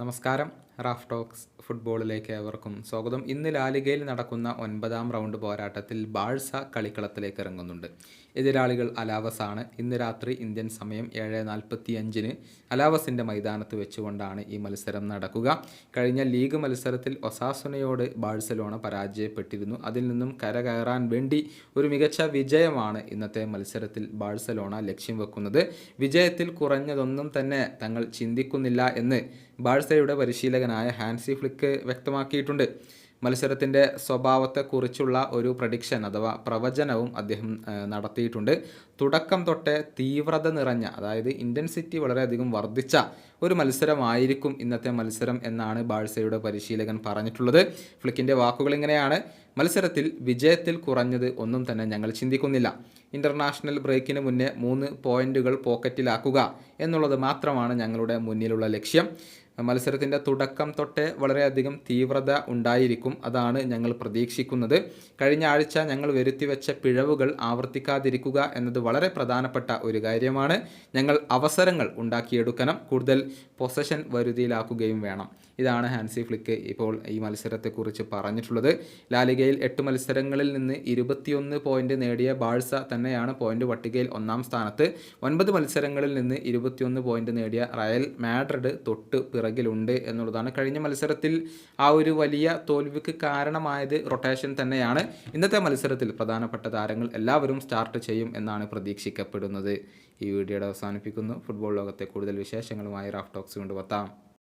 നമസ്കാരം Raf talks ഫുട്ബോളിലേക്ക് ഏവർക്കും സ്വാഗതം. ഇന്ന് ലാലിഗയിൽ നടക്കുന്ന ഒൻപതാം റൗണ്ട് പോരാട്ടത്തിൽ ബാഴ്സ കളിക്കളത്തിലേക്ക് ഇറങ്ങുന്നുണ്ട്. എതിരാളികൾ അലാവസ് ആണ്. ഇന്ന് രാത്രി ഇന്ത്യൻ സമയം ഏഴ് നാൽപ്പത്തി അഞ്ചിന് അലാവസിന്റെ മൈതാനത്ത് വെച്ചുകൊണ്ടാണ് ഈ മത്സരം നടക്കുക. കഴിഞ്ഞ ലീഗ് മത്സരത്തിൽ ഒസാസുനയോട് ബാഴ്സലോണ പരാജയപ്പെട്ടിരുന്നു. അതിൽ നിന്നും കരകയറാൻ വേണ്ടി ഒരു മികച്ച വിജയമാണ് ഇന്നത്തെ മത്സരത്തിൽ ബാഴ്സലോണ ലക്ഷ്യം വെക്കുന്നത്. വിജയത്തിൽ കുറഞ്ഞതൊന്നും തന്നെ തങ്ങൾ ചിന്തിക്കുന്നില്ല എന്ന് ബാഴ്സയുടെ പരിശീലകനായ ഹാൻസി ഫ്ലിക്ക് വ്യക്തമാക്കിയിട്ടുണ്ട്. മത്സരത്തിന്റെ സ്വഭാവത്തെക്കുറിച്ചുള്ള ഒരു പ്രഡിക്ഷൻ അഥവാ പ്രവചനവും അദ്ദേഹം നടത്തിയിട്ടുണ്ട്. തുടക്കം തൊട്ടേ തീവ്രത നിറഞ്ഞ അതായത് ഇന്റൻസിറ്റി വളരെയധികം വർദ്ധിച്ച ഒരു മത്സരമായിരിക്കും ഇന്നത്തെ മത്സരം എന്നാണ് ബാഴ്സയുടെ പരിശീലകൻ പറഞ്ഞിട്ടുള്ളത്. ഫ്ലിക്കിന്റെ വാക്കുകൾ ഇങ്ങനെയാണ്. മത്സരത്തിൽ വിജയത്തിൽ കുറഞ്ഞത് ഒന്നും തന്നെ ഞങ്ങൾ ചിന്തിക്കുന്നില്ല. ഇന്റർനാഷണൽ ബ്രേക്കിന് മുന്നേ മൂന്ന് പോയിന്റുകൾ പോക്കറ്റിലാക്കുക എന്നുള്ളത് മാത്രമാണ് ഞങ്ങളുടെ മുന്നിലുള്ള ലക്ഷ്യം. മത്സരത്തിന്റെ തുടക്കം തൊട്ടേ വളരെയധികം തീവ്രത ഉണ്ടായിരിക്കും. അതാണ് ഞങ്ങൾ പ്രതീക്ഷിക്കുന്നത്. കഴിഞ്ഞ ആഴ്ച ഞങ്ങൾ വരുത്തിവെച്ച പിഴവുകൾ ആവർത്തിക്കാതിരിക്കുക എന്നത് വളരെ പ്രധാനപ്പെട്ട ഒരു കാര്യമാണ്. ഞങ്ങൾ അവസരങ്ങൾ ഉണ്ടാക്കിയെടുക്കണം. കൂടുതൽ പൊസഷൻ വരുതിയിലാക്കുകയും വേണം. ഇതാണ് ഹാൻസി ഫ്ലിക്ക് ഇപ്പോൾ ഈ മത്സരത്തെക്കുറിച്ച് പറഞ്ഞിട്ടുള്ളത്. ലാലിഗയിൽ എട്ട് മത്സരങ്ങളിൽ നിന്ന് ഇരുപത്തിയൊന്ന് പോയിന്റ് നേടിയ ബാഴ്സ തന്നെയാണ് പോയിന്റ് പട്ടികയിൽ ഒന്നാം സ്ഥാനത്ത്. ഒൻപത് മത്സരങ്ങളിൽ നിന്ന് ഇരുപത്തിയൊന്ന് പോയിന്റ് നേടിയ റയൽ മാഡ്രിഡ് തൊട്ട് പിറകിലുണ്ട് എന്നുള്ളതാണ് കഴിഞ്ഞ മത്സരത്തിൽ ആ ഒരു വലിയ തോൽവിക്ക് കാരണമായത് റൊട്ടേഷൻ തന്നെയാണ്. ഇന്നത്തെ മത്സരത്തിൽ പ്രധാനപ്പെട്ട താരങ്ങൾ എല്ലാവരും സ്റ്റാർട്ട് ചെയ്യും എന്നാണ് പ്രതീക്ഷിക്കപ്പെടുന്നത്. ഈ വീഡിയോയുടെ അവസാനിപ്പിക്കുന്നു. ഫുട്ബോൾ ലോകത്തെ കൂടുതൽ വിശേഷങ്ങളുമായി റാഫ് ടോക്സ് കൊണ്ടുവത്താം